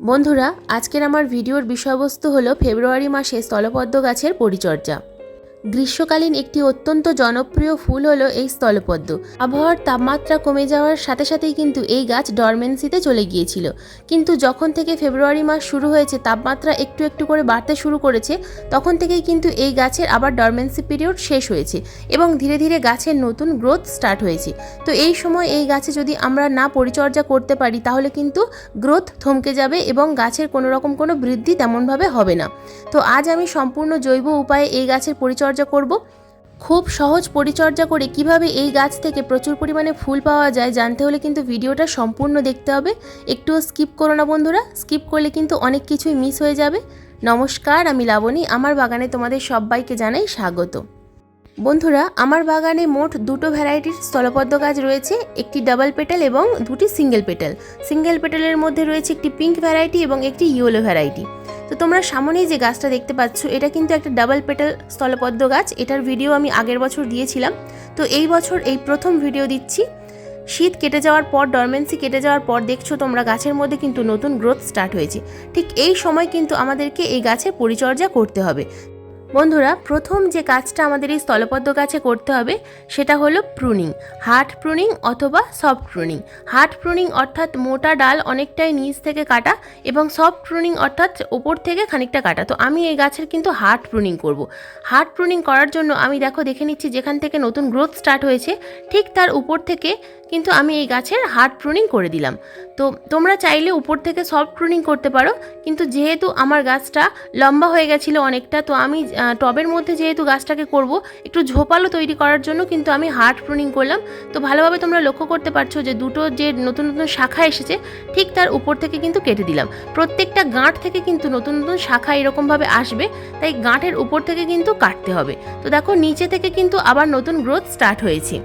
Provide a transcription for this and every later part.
বন্ধুরা আজকের আমার ভিডিওর বিষয়বস্তু হলো ফেব্রুয়ারি মাসে স্থলপদ্ম গাছের পরিচর্যা। গ্রীষ্মকালীন একটি অত্যন্ত জনপ্রিয় ফুল হলো এই স্থলপদ্ম। আবহাওয়ার তাপমাত্রা কমে যাওয়ার সাথে সাথেই কিন্তু এই গাছ ডরমেন্সিতে চলে গিয়েছিল। কিন্তু যখন থেকে ফেব্রুয়ারি মাস শুরু হয়েছে, তাপমাত্রা একটু একটু করে বাড়তে শুরু করেছে, তখন থেকেই কিন্তু এই গাছের আবার ডরমেন্সি পিরিয়ড শেষ হয়েছে এবং ধীরে ধীরে গাছের নতুন গ্রোথ স্টার্ট হয়েছে। তো এই সময় এই গাছে যদি আমরা না পরিচর্যা করতে পারি, তাহলে কিন্তু গ্রোথ থমকে যাবে এবং গাছের কোনো রকম কোনো বৃদ্ধি তেমনভাবে হবে না। তো আজ আমি সম্পূর্ণ জৈব উপায়ে এই গাছের পরিচর্যা করব। খুব সহজ পরিচর্যা করে কীভাবে এই গাছ থেকে প্রচুর পরিমাণে ফুল পাওয়া যায় জানতে হলে কিন্তু ভিডিওটা সম্পূর্ণ দেখতে হবে। একটুও স্কিপ করো না বন্ধুরা, স্কিপ করলে কিন্তু অনেক কিছুই মিস হয়ে যাবে। নমস্কার, আমি লাবণী, আমার বাগানে তোমাদের সবাইকে জানাই স্বাগত। বন্ধুরা, আমার বাগানে মোট দুটো ভ্যারাইটির স্থলপদ্ম গাছ রয়েছে, একটি ডাবল পেটাল এবং দুটি সিঙ্গেল পেটাল। সিঙ্গেল পেটালের মধ্যে রয়েছে একটি পিঙ্ক ভ্যারাইটি এবং একটি ইয়েলো ভ্যারাইটি। তো তোমরা সামনেই যে গাছটা দেখতে পাচ্ছ, এটা কিন্তু একটা ডাবল পেটাল স্থলপদ্ম গাছ। এটার ভিডিও আমি আগের বছর দিয়েছিলাম। তো এই বছর এই প্রথম ভিডিও দিচ্ছি। শীত কেটে যাওয়ার পর ডরমেন্সি কেটে যাওয়ার পর দেখছ তোমরা গাছের মধ্যে কিন্তু নতুন গ্রোথ স্টার্ট হয়েছে। ঠিক এই সময় কিন্তু আমাদেরকে এই গাছের পরিচর্যা করতে হবে। বন্ধুরা, প্রথম যে কাজটা আমাদের এই স্থলপদ্ম গাছে করতে হবে সেটা হলো প্রুনিং হার্ড প্রুনিং অথবা সফট প্রুনিং হার্ড প্রুনিং অর্থাৎ মোটা ডাল অনেকটাই নিচ থেকে কাটা এবং সফট প্রুনিং অর্থাৎ ওপর থেকে খানিকটা কাটা। তো আমি এই গাছের কিন্তু হার্ড প্রুনিং করব। হার্ড প্রুনিং করার জন্য আমি দেখো দেখে নিচ্ছি যেখান থেকে নতুন গ্রোথ স্টার্ট হয়েছে, ঠিক তার উপর থেকে কিন্তু আমি এই গাছের হার্ড প্রুনিং করে দিলাম। তো তোমরা চাইলে উপর থেকে সফট প্রুনিং করতে পারো, কিন্তু যেহেতু আমার গাছটা লম্বা হয়ে গেছিল অনেকটা, তো আমি টবের মধ্যে যেহেতু গাছটাকে করব, একটু ঝোপালো তৈরি করার জন্য কিন্তু আমি হার্ড প্রুনিং করলাম। তো ভালোভাবে তোমরা লক্ষ্য করতে পারছ যে দুটো যে নতুন নতুন শাখা এসেছে, ঠিক তার উপর থেকে কিন্তু কেটে দিলাম। প্রত্যেকটা গাঁট থেকে কিন্তু নতুন নতুন শাখা এরকমভাবে আসবে, তাই গাঁটের উপর থেকে কিন্তু কাটতে হবে। তো দেখো, নিচে থেকে কিন্তু আবার নতুন গ্রোথ স্টার্ট হয়েছে।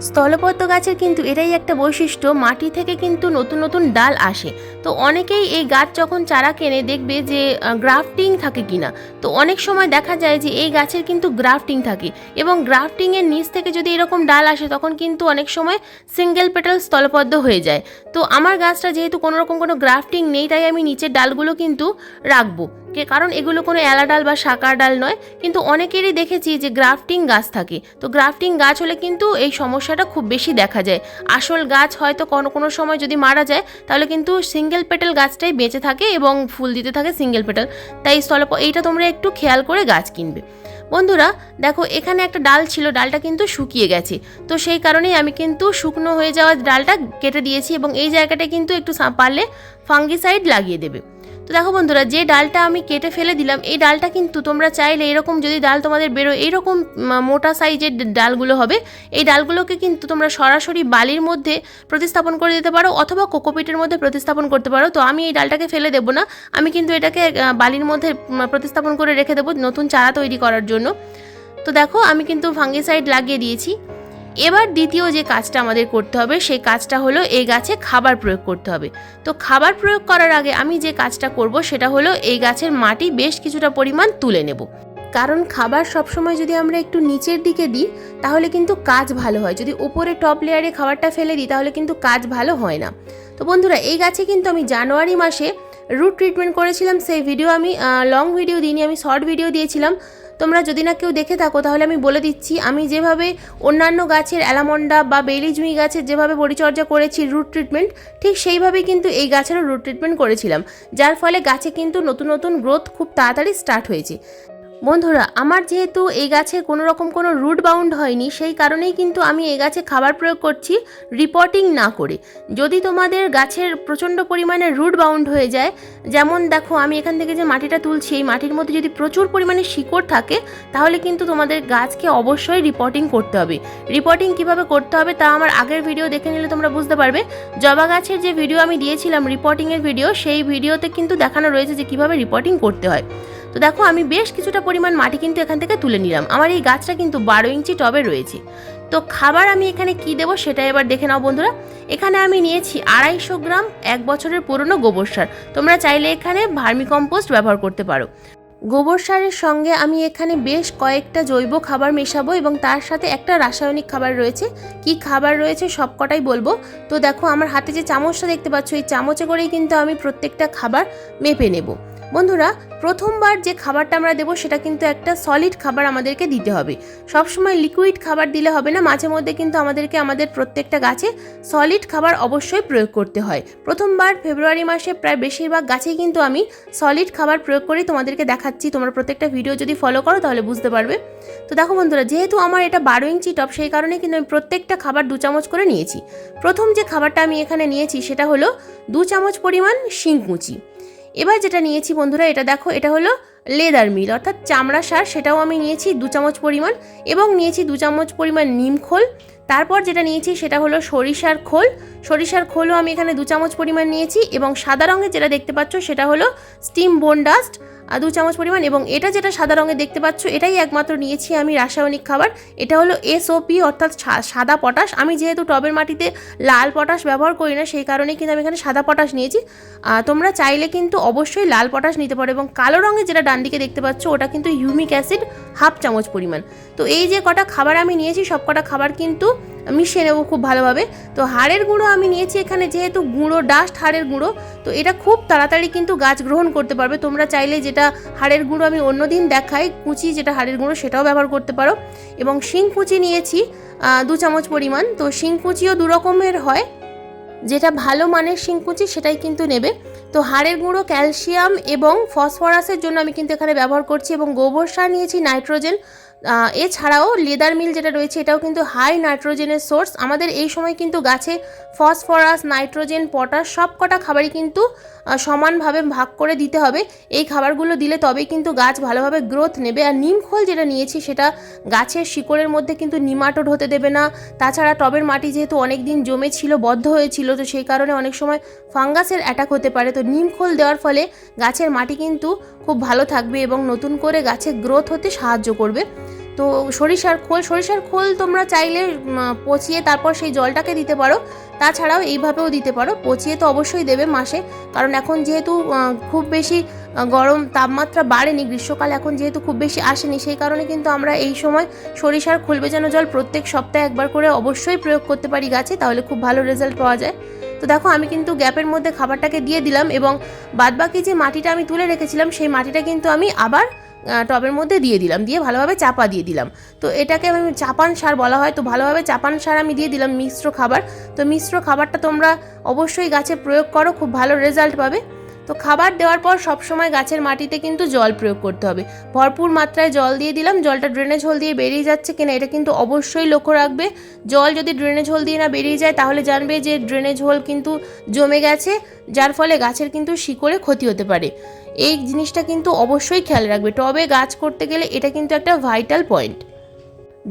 স্থলপদ্ম গাছের কিন্তু এটাই একটা বৈশিষ্ট্য, মাটি থেকে কিন্তু নতুন নতুন ডাল আসে। তো অনেকেই এই গাছ যখন চারা কেনে দেখবে যে গ্রাফটিং থাকে কিনা। তো অনেক সময় দেখা যায় যে, এই গাছের কিন্তু গ্রাফটিং থাকে এবং গ্রাফটিংয়ের নিচ থেকে যদি এরকম ডাল আসে, তখন কিন্তু অনেক সময় সিঙ্গেল পেটাল স্থলপদ্ম হয়ে যায়। তো আমার গাছটা যেহেতু কোনো রকম কোনো গ্রাফটিং নেই, তাই আমি নিচের ডালগুলো কিন্তু রাখব। কে- কারণ এগুলো কোনো এলা ডাল বা শাকার ডাল নয়। কিন্তু অনেকেরই দেখেছি যে গ্রাফটিং গাছ থাকে। তো গ্রাফটিং গাছ হলে কিন্তু এই সমস্যাটা খুব বেশি দেখা যায়। আসল গাছ হয়তো কোনো কোনো সময় যদি মারা যায়, তাহলে কিন্তু সিঙ্গেল পেটেল গাছটাই বেঁচে থাকে এবং ফুল দিতে থাকে সিঙ্গেল পেটাল। তাই স্থলপ, এইটা তোমরা একটু খেয়াল করে গাছ কিনবে। বন্ধুরা, দেখো, এখানে একটা ডাল ছিল, ডালটা কিন্তু শুকিয়ে গেছে। তো সেই কারণেই আমি কিন্তু শুকনো হয়ে যাওয়া ডালটা কেটে দিয়েছি এবং এই জায়গাটা কিন্তু একটু পারলে ফাঙ্গিসাইড লাগিয়ে দেবে। তো দেখো বন্ধুরা, যে ডালটা আমি কেটে ফেলে দিলাম, এই ডালটা কিন্তু তোমরা চাইলে এরকম যদি ডাল তোমাদের বেরোয় এইরকম মোটা সাইজের ডালগুলো হবে, এই ডালগুলোকে কিন্তু তোমরা সরাসরি বালির মধ্যে প্রতিস্থাপন করে দিতে পারো অথবা কোকোপিটের মধ্যে প্রতিস্থাপন করতে পারো। তো আমি এই ডালটাকে ফেলে দেবো না, আমি কিন্তু এটাকে বালির মধ্যে প্রতিস্থাপন করে রেখে দেবো নতুন চারা তৈরি করার জন্য। তো দেখো, আমি কিন্তু ফাঙ্গিসাইড লাগিয়ে দিয়েছি। এবার দ্বিতীয় যে কাজটা আমাদের করতে হবে, সেই কাজটা হলো এই গাছে খাবার প্রয়োগ করতে হবে। তো খাবার প্রয়োগ করার আগে আমি যে কাজটা করব, সেটা হলো এই গাছের মাটি বেশ কিছুটা পরিমাণ তুলে নেব। কারণ খাবার সবসময় যদি আমরা একটু নিচের দিকে দিই, তাহলে কিন্তু কাজ ভালো হয়। যদি উপরে টপ লেয়ারে খাবারটা ফেলে দিই, তাহলে কিন্তু কাজ ভালো হয় না। তো বন্ধুরা, এই গাছে কিন্তু আমি জানুয়ারি মাসে রুট ট্রিটমেন্ট করেছিলাম। সেই ভিডিও আমি লং ভিডিও দিইনি, আমি শর্ট ভিডিও দিয়েছিলাম। তোমরা যদি না কেউ দেখে থাকো, তাহলে আমি বলে দিচ্ছি, আমি যেভাবে অন্যান্য গাছের অ্যালামন্ডা বা বেলি জুঁই গাছের যেভাবে পরিচর্যা করেছি রুট ট্রিটমেন্ট, ঠিক সেইভাবেই কিন্তু এই গাছেরও রুট ট্রিটমেন্ট করেছিলাম। যার ফলে গাছে কিন্তু নতুন নতুন গ্রোথ খুব তাড়াতাড়ি স্টার্ট হয়েছে। বন্ধুরা, আমার যেহেতু এই গাছে কোনো রকম কোনো রুট বাউন্ড হয়নি, সেই কারণেই কিন্তু আমি এই গাছে খাবার প্রয়োগ করছি রিপোর্টিং না করে। যদি তোমাদের গাছের প্রচণ্ড পরিমাণে রুট বাউন্ড হয়ে যায়, যেমন দেখো আমি এখান থেকে যে মাটিটা তুলছি, এই মাটির মধ্যে যদি প্রচুর পরিমাণে শিকড় থাকে, তাহলে কিন্তু তোমাদের গাছকে অবশ্যই রিপোর্টিং করতে হবে। রিপোর্টিং কীভাবে করতে হবে তা আমার আগের ভিডিও দেখে নিলে তোমরা বুঝতে পারবে। জবা গাছের যে ভিডিও আমি দিয়েছিলাম রিপোর্টিংয়ের ভিডিও, সেই ভিডিওতে কিন্তু দেখানো রয়েছে যে কীভাবে রিপোর্টিং করতে হয়। তো দেখো, আমি বেশ কিছুটা পরিমাণ মাটি কিন্তু এখান থেকে তুলে নিলাম। আমার এই গাছটা কিন্তু বারো ইঞ্চি টবে রয়েছে। তো খাবার আমি এখানে কি দেবো সেটা এবার দেখে নাও বন্ধুরা। এখানে আমি নিয়েছি আড়াইশো গ্রাম এক বছরের পুরনো গোবর সার। তোমরা চাইলে এখানে ভার্মি কম্পোস্ট ব্যবহার করতে পারো। গোবর সারের সঙ্গে আমি এখানে বেশ কয়েকটা জৈব খাবার মেশাবো এবং তার সাথে একটা রাসায়নিক খাবার রয়েছে। কি খাবার রয়েছে সবকটাই বলব। তো দেখো, আমার হাতে যে চামচটা দেখতে পাচ্ছ, এই চামচে করেই কিন্তু আমি প্রত্যেকটা খাবার মেপে নেব। বন্ধুরা, প্রথমবার যে খাবারটা আমরা দেবো, সেটা কিন্তু একটা সলিড খাবার আমাদেরকে দিতে হবে। সবসময় লিকুইড খাবার দিলে হবে না, মাঝে মধ্যে কিন্তু আমাদেরকে আমাদের প্রত্যেকটা গাছে সলিড খাবার অবশ্যই প্রয়োগ করতে হয়। প্রথমবার ফেব্রুয়ারি মাসে প্রায় বেশিরভাগ গাছেই কিন্তু আমি সলিড খাবার প্রয়োগ করেই তোমাদেরকে দেখাচ্ছি। তোমরা প্রত্যেকটা ভিডিও যদি ফলো করো, তাহলে বুঝতে পারবে। তো দেখো বন্ধুরা, যেহেতু আমার এটা বারো ইঞ্চি টপ, সেই কারণে কিন্তু আমি প্রত্যেকটা খাবার দু চামচ করে নিয়েছি। প্রথম যে খাবারটা আমি এখানে নিয়েছি, সেটা হলো দু চামচ পরিমাণ শিংকুচি। এবার যেটা নিয়েছি বন্ধুরা, এটা দেখো, এটা হলো লেদার মিল। অর্থাৎ চামড়া সার, সেটাও আমি নিয়েছি দু চামচ পরিমাণ এবং নিয়েছি দু চামচ পরিমাণ নিম খোল। তারপর যেটা নিয়েছি সেটা হলো সরিষার খোল। সরিষার খোলও আমি এখানে দু চামচ পরিমাণ নিয়েছি এবং সাদা রঙের যেটা দেখতে পাচ্ছ সেটা হলো স্টিম বোন ডাস্ট আর দু চামচ পরিমাণ এবং এটা যেটা সাদা রঙের দেখতে পাচ্ছ এটাই একমাত্র নিয়েছি আমি রাসায়নিক খাবার। এটা হলো এসওপি অর্থাৎ সাদা পটাশ। আমি যেহেতু টবের মাটিতে লাল পটাশ ব্যবহার করি না সেই কারণে কিন্তু আমি এখানে সাদা পটাশ নিয়েছি। তোমরা চাইলে কিন্তু অবশ্যই লাল পটাশ নিতে পারো এবং কালো রঙের যেটা ডান দিকে দেখতে পাচ্ছ ওটা কিন্তু হিউমিক অ্যাসিড হাফ চামচ পরিমাণ। তো এই যে কটা খাবার আমি নিয়েছি সব কটা খাবার কিন্তু মিশিয়ে নেব খুব ভালোভাবে। তো হাড়ের গুঁড়ো আমি নিয়েছি এখানে, যেহেতু গুঁড়ো ডাস্ট হাড়ের গুঁড়ো, তো এটা খুব তাড়াতাড়ি কিন্তু গাছ গ্রহণ করতে পারবে। তোমরা চাইলে যেটা হাড়ের গুঁড়ো আমি অন্যদিন দেখাই, কুচি যেটা হাড়ের গুঁড়ো সেটাও ব্যবহার করতে পারো। এবং শিং কুচি নিয়েছি দু চামচ পরিমাণ। তো শিং কুচিও দু রকমের হয়, যেটা ভালো মানের শিংকুচি সেটাই কিন্তু নেবে। তো হাড়ের গুঁড়ো, ক্যালসিয়াম এবং ফসফরাসের জন্য আমি কিন্তু এখানে ব্যবহার করছি এবং গোবর সার নিয়েছি, নাইট্রোজেন। এছাড়াও লেদার মিল যেটা রয়েছে, এটাও কিন্তু হাই নাইট্রোজেনের সোর্স আমাদের এই সময় কিন্তু গাছে ফসফরাস নাইট্রোজেন পটাশ সব কটা খাবারই কিন্তু সমানভাবে ভাগ করে দিতে হবে। এই খাবারগুলো দিলে তবেই কিন্তু গাছ ভালোভাবে গ্রোথ নেবে। আর নিম খোল যেটা নিয়েছি, সেটা গাছের শিকড়ের মধ্যে কিন্তু নিমাটোড হতে দেবে না। তাছাড়া টবের মাটি যেহেতু অনেক দিন জমে ছিল, বদ্ধ হয়েছিল, তো সেই কারণে অনেক সময় ফাঙ্গাসের অ্যাটাক হতে পারে। তো নিম খোল দেওয়ার ফলে গাছের মাটি কিন্তু খুব ভালো থাকবে এবং নতুন করে গাছের গ্রোথ হতে সাহায্য করবে। তো সরিষার খোল সরিষার খোল তোমরা চাইলে পচিয়ে তারপর সেই জলটাকে দিতে পারো। তাছাড়াও এইভাবেও দিতে পারো। পচিয়ে তো অবশ্যই দেবে মাসে। কারণ এখন যেহেতু খুব বেশি গরম তাপমাত্রা বাড়েনি, গ্রীষ্মকাল এখন যেহেতু খুব বেশি আসেনি, সেই কারণে কিন্তু আমরা এই সময় সরিষার খোল বেজানো জল প্রত্যেক সপ্তাহে একবার করে অবশ্যই প্রয়োগ করতে পারি গাছে। তাহলে খুব ভালো রেজাল্ট পাওয়া যায়। তো দেখো, আমি কিন্তু গ্যাপের মধ্যে খাবারটাকে দিয়ে দিলাম এবং বাদবাকি যে মাটিটা আমি তুলে রেখেছিলাম, সেই মাটিটা কিন্তু আমি আবার টবের মধ্যে দিয়ে দিলাম, দিয়ে ভালোভাবে চাপা দিয়ে দিলাম। তো এটাকে আমি চাপান সার বলা হয়, তো ভালোভাবে চাপান সার আমি দিয়ে দিলাম মিশ্র খাবার। তো মিশ্র খাবারটা তোমরা অবশ্যই গাছে প্রয়োগ করো, খুব ভালো রেজাল্ট পাবে। তো খাবার দেওয়ার পর সবসময় গাছের মাটিতে কিন্তু জল প্রয়োগ করতে হবে। ভরপুর মাত্রায় জল দিয়ে দিলাম, জলটা ড্রেনেজ হোল দিয়ে বেরিয়ে যাচ্ছে কিনা এটা কিন্তু অবশ্যই লক্ষ্য রাখবে। জল যদি ড্রেনেজ হোল দিয়ে না বেরিয়ে যায়, তাহলে জানবে যে ড্রেনেজ হোল কিন্তু জমে গেছে, যার ফলে গাছের কিন্তু শিকড়ে ক্ষতি হতে পারে। এই জিনিসটা কিন্তু অবশ্যই খেয়াল রাখবে। টবে গাছ করতে গেলে এটা কিন্তু একটা ভাইটাল পয়েন্ট।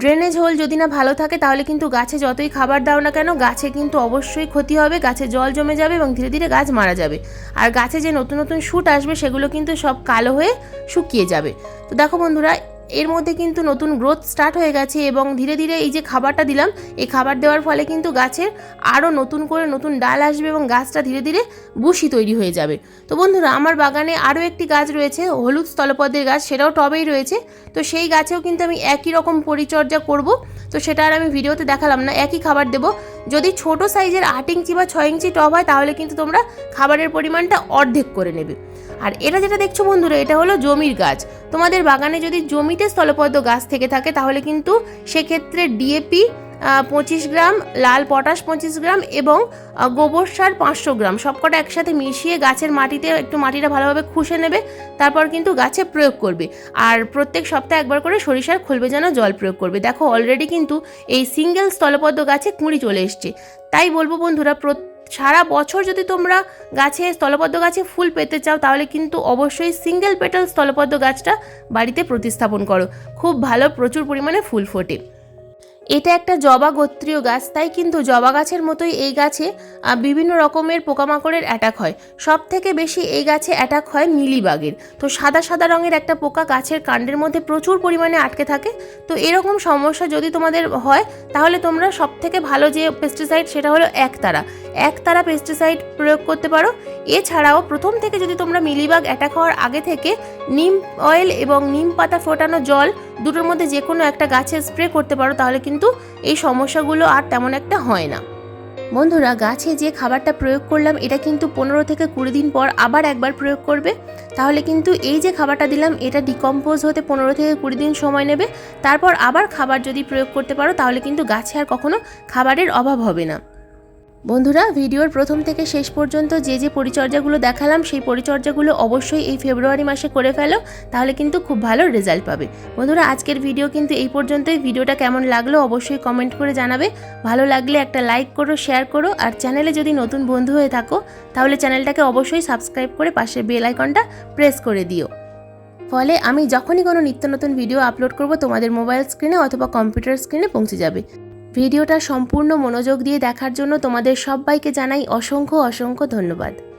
ড্রেনেজ হোল যদি না ভালো থাকে, তাহলে কিন্তু গাছে যতই খাবার দাও না কেন, গাছে কিন্তু অবশ্যই ক্ষতি হবে, গাছে জল জমে যাবে এবং ধীরে ধীরে গাছ মারা যাবে। আর গাছে যে নতুন নতুন শ্যুট আসবে, সেগুলো কিন্তু সব কালো হয়ে শুকিয়ে যাবে। তো দেখো বন্ধুরা এর মধ্যে কিন্তু নতুন গ্রোথ স্টার্ট হয়ে গেছে এবং ধীরে ধীরে এই যে খাবারটা দিলাম, এই খাবার দেওয়ার ফলে কিন্তু গাছের আরও নতুন করে নতুন ডাল আসবে এবং গাছটা ধীরে ধীরে বুশি তৈরি হয়ে যাবে। তো বন্ধুরা, আমার বাগানে আরও একটি গাছ রয়েছে, হলুদ স্থলপদের গাছ, সেটাও টবেই রয়েছে। তো সেই গাছেও কিন্তু আমি একই রকম পরিচর্যা করব। তো সেটা আর আমি ভিডিওতে দেখালাম না, একই খাবার দেব। যদি ছোট সাইজের আট ইঞ্চি বা ছয় ইঞ্চি টপ হয়, তাহলে কিন্তু তোমরা খাবারের পরিমাণটা অর্ধেক করে নেবে। আর এটা যেটা দেখছ বন্ধুরা, এটা হলো জমির গাছ। তোমাদের বাগানে যদি জমিতে স্থলপদ্ম গাছ থেকে থাকে, তাহলে কিন্তু সেক্ষেত্রে ডিএপি পঁচিশ গ্রাম, লাল পটাশ পঁচিশ গ্রাম এবং গোবর সার পাঁচশো গ্রাম। সবকটা একসাথে মিশিয়ে গাছের মাটিতে একটু মাটিটা ভালোভাবে খুশে নেবে, তারপর কিন্তু গাছে প্রয়োগ করবে। আর প্রত্যেক সপ্তাহে একবার করে সরিষার খুলবে যেন জল প্রয়োগ করবে। দেখো অলরেডি কিন্তু এই সিঙ্গেল স্থলপদ্ম গাছে কুঁড়ি চলে এসছে। তাই বলব বন্ধুরা প্রত্যেক সারা বছর যদি তোমরা গাছে স্থলপদ্ম গাছে ফুল পেতে চাও, তাহলে কিন্তু অবশ্যই সিঙ্গেল পেটাল স্থলপদ্ম গাছটা বাড়িতে প্রতিস্থাপন করো। খুব ভালো প্রচুর পরিমাণে ফুল ফোটে। এটা একটা জবা গোত্রীয় গাছ, তাই কিন্তু জবা গাছের মতোই এই গাছে বিভিন্ন রকমের পোকামাকড়ের অ্যাটাক হয়। সব থেকে বেশি এই গাছে অ্যাটাক হয় মিলিবাগের। তো সাদা সাদা রঙের একটা পোকা গাছের কাণ্ডের মধ্যে প্রচুর পরিমাণে আটকে থাকে। তো এরকম সমস্যা যদি তোমাদের হয়, তাহলে তোমরা সব থেকে ভালো যে পেস্টিসাইড সেটা হলো একতারা। একতারা পেস্টিসাইড প্রয়োগ করতে পারো। এছাড়াও প্রথম থেকে যদি তোমরা মিলিবাগ অ্যাটাক হওয়ার আগে থেকে নিম অয়েল এবং নিম পাতা ফোটানো জল দুটোর মধ্যে যে কোনো একটা গাছে স্প্রে করতে পারো, তাহলে কিন্তু এই সমস্যাগুলো আর তেমন একটা হয় না। বন্ধুরা, গাছে যে খাবারটা প্রয়োগ করলাম, এটা কিন্তু পনেরো থেকে কুড়ি দিন পর আবার একবার প্রয়োগ করবে। তাহলে কিন্তু এই যে খাবারটা দিলাম, এটা ডিকম্পোজ হতে পনেরো থেকে কুড়ি দিন সময় নেবে। তারপর আবার খাবার যদি প্রয়োগ করতে পারো, তাহলে কিন্তু গাছে আর কখনো খাবারের অভাব হবে না। বন্ধুরা, ভিডিওর প্রথম থেকে শেষ পর্যন্ত যে যে পরিচর্যাগুলো দেখালাম, সেই পরিচর্যাগুলো অবশ্যই এই ফেব্রুয়ারি মাসে করে ফেলো, তাহলে কিন্তু খুব ভালো রেজাল্ট পাবে। বন্ধুরা, আজকের ভিডিও কিন্তু এই পর্যন্তই। ভিডিওটা কেমন লাগল অবশ্যই কমেন্ট করে জানাবে। ভালো লাগলে একটা লাইক করো, শেয়ার করো, আর চ্যানেলে যদি নতুন বন্ধু হয়ে থাকো, তাহলে চ্যানেলটাকে অবশ্যই সাবস্ক্রাইব করে পাশে বেল আইকনটা প্রেস করে দিও। ফলে আমি যখনই কোনো নিত্য নতুন ভিডিও আপলোড করব, তোমাদের মোবাইল স্ক্রিনে অথবা কম্পিউটার স্ক্রিনে পৌঁছে যাবে। ভিডিওটা সম্পূর্ণ মনোযোগ দিয়ে দেখার জন্য তোমাদের সবাইকে জানাই অসংখ্য অসংখ্য ধন্যবাদ।